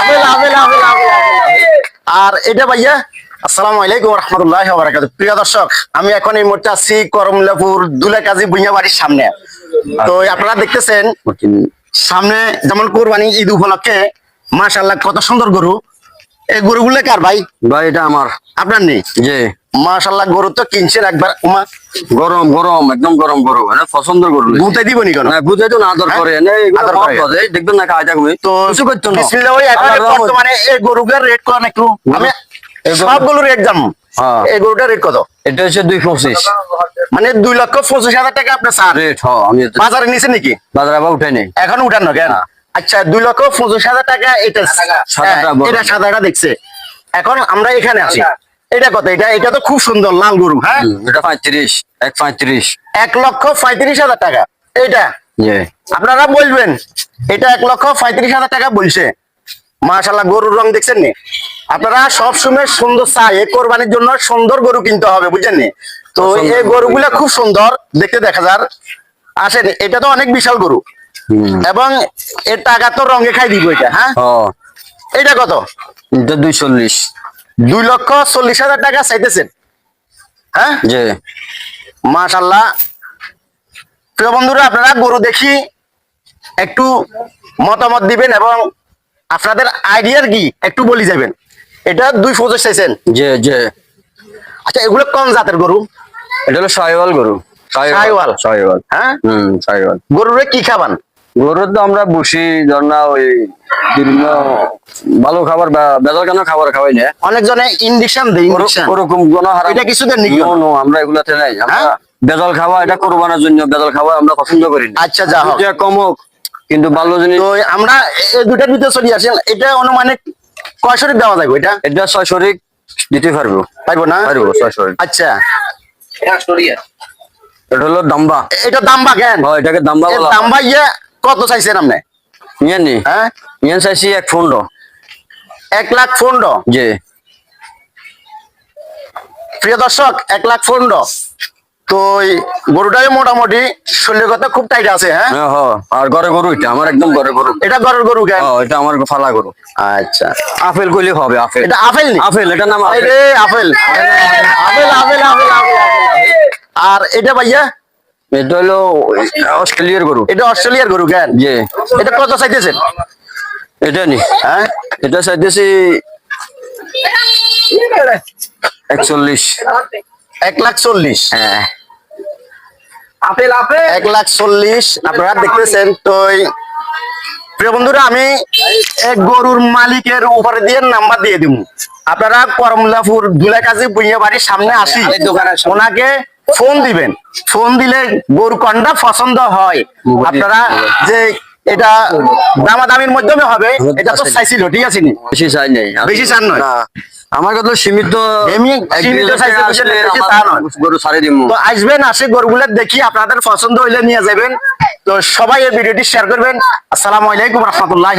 Apple apple apple apple আর এটা ভাইয়া আসসালামু আলাইকুম রহমতুল্লাহ বারাকাত প্রিয় দর্শক আমি এখন এই মুহূর্তে আছি করমলাপুর দুলাকাজি বুইয়া বাড়ির সামনে। তো আপনারা দেখতেছেন সামনে যেমন কোরবানি ঈদ উপলক্ষে মাশাল্লাহ কত সুন্দর গরু। এই গরুগুলো কার ভাই? ভাই এটা আমার। আপনার নেই? যে মাশাল্লাহ গরু তো কিনছেন একবার উমা। গরম গরম একদম গরম গরু। মানে পছন্দ করু গুঁতে দিবনি কেন? না তো আদর হ্যাঁ? করে। আদর করে। দেখবেন না তো কিছু করতো না? বিসমিল্লাহ বর্তমানে এই গরুগুলোর রেট কত একটু আমি রেট হ্যাঁ। এই গরুটার রেট কত? এটা হচ্ছে দুই পঁচিশ। মানে দুই লক্ষ পঁচিশ হাজার টাকা আপনার স্যার রেট হ আমি বাজারে নিচে নাকি? বাজার আবার উঠে নেই। এখন উঠানো কেন? না। আচ্ছা দুই লক্ষ পঁচিশ হাজার টাকা এটা সাদাটা হ্যাঁ, এটা সাদাটা দেখছে। এখন আমরা এখানে আছি এটা কত? এটা এটা তো খুব সুন্দর লাল গরু হ্যাঁ? এটা পঁয়ত্রিশ এক পঁয়ত্রিশ। এক লক্ষ পঁয়ত্রিশ হাজার টাকা। এটা? আপনারা বলবেন এটা এক লক্ষ পঁয়ত্রিশ হাজার টাকা বলছে। মাশাল্লাহ গরুর রং দেখছেন নি? আপনারা সব সময় সুন্দর চাই কোরবানির জন্য সুন্দর গরু কিনতে হবে বুঝছেন নি? তো এই গরু। গরুগুলো খুব সুন্দর দেখতে দেখা যার। আসেন এটা তো অনেক বিশাল গরু। এবং এর টাকা তো রঙে খাই দিব এটা হ্যাঁ? এটা কত? এটা দুই চল্লিশ দুই লক্ষ চল্লিশ হাজার টাকা চাইতেছেন? হ্যাঁ? যে মাশাল্লাহ। প্রিয় বন্ধুরা আপনারা গরু দেখি একটু মতামত দিবেন এবং আপনাদের আইডিয়ার কি? একটু বলি যাবেন। এটা দুই পঁচিশ চাইছেন? যে যে আচ্ছা এগুলো কোন জাতের গরু? এটা হলো সাইওয়াল গরু। সাহিওয়াল। সাইওয়াল হ্যাঁ? হুম সাইওয়াল গরুরে কি খাবান? গরুর তো আমরা বসি ধর না ওই বিভিন্ন ভালো খাবার বা বেজাল কেন খাবার খাওয়াই না। অনেক জনে ইন্ডিকশন দেয় ওরকম কোন এটা কিছু দেন নাকি? আমরা এগুলাতে নাই। আমরা হ্যাঁ? বেজাল খাওয়া এটা কোরবানের জন্য বেজাল খাওয়া আমরা পছন্দ করি না। আচ্ছা যা হোক। কম হোক কিন্তু ভালো জিনিস তো আমরা এই দুটার ভিতরে চলে আসেন এটা অনুমানিক কয় শরীর দেওয়া যাবে এটা? এটা ছয় শরিক দিতে পারব। পারব না? পারব ছয় শরিক আচ্ছা। এটা হলো দাম্বা। এটা দাম বা কেন? হয় এটাকে দাম্বা এর বলা দাম বা ইয়ে কত চাইছেন আপনি? নিয়ে নি হ্যাঁ? নিয়ে চাইছি এক পনেরো এক লাখ পনেরো যে প্রিয় দর্শক এক লাখ পনেরো তো গরুটাই মোটামুটি শরীরের কথা খুব টাইট আছে হ্যাঁ? হ্যাঁ আর ঘরে গরু এটা আমার একদম ঘরে গরু। এটা ঘরের গরু কেন? হ্যাঁ এটা আমার ফালা গরু। আচ্ছা। আপেল কইলে হবে আপেল। এটা আপেল নি? আপেল এটা নাম apple. Apple apple apple apple. আর এটা ভাইয়া? এটা হলো অস্ট্রেলিয়ার গরু। এটা অস্ট্রেলিয়ার গরু কেন? যে এটা কত চাইতেছেন? এটা নি হ্যাঁ? এটা চাইতেছি একচল্লিশ। এক লাখ চল্লিশ। হ্যাঁ। Apple apple. এক লাখ চল্লিশ আপনারা দেখতেছেন তো প্রিয় বন্ধুরা আমি এক গরুর মালিকের উপরে দিয়ে নাম্বার দিয়ে দিব। আপনারা করমলাপুর দুলাকাজি বুইয়া বাড়ির সামনে আসি। ওনাকে ফোন দিবেন। ফোন দিলে গরু কন্ডা পছন্দ হয়। আপনারা যে এটা দামাদামির মাধ্যমে হবে এটা তো চাইছিল ঠিক আছে নি? বেশি চাই নাই। বেশি চান নয়? আমার কথা সীমিত। গরু ছাড়ে দিব তো আসবেন আসে গরুগুলো দেখি আপনাদের পছন্দ হইলে নিয়ে যাবেন। তো সবাই এই ভিডিওটি শেয়ার করবেন। আসসালামু আলাইকুম রহমতুল্লাহ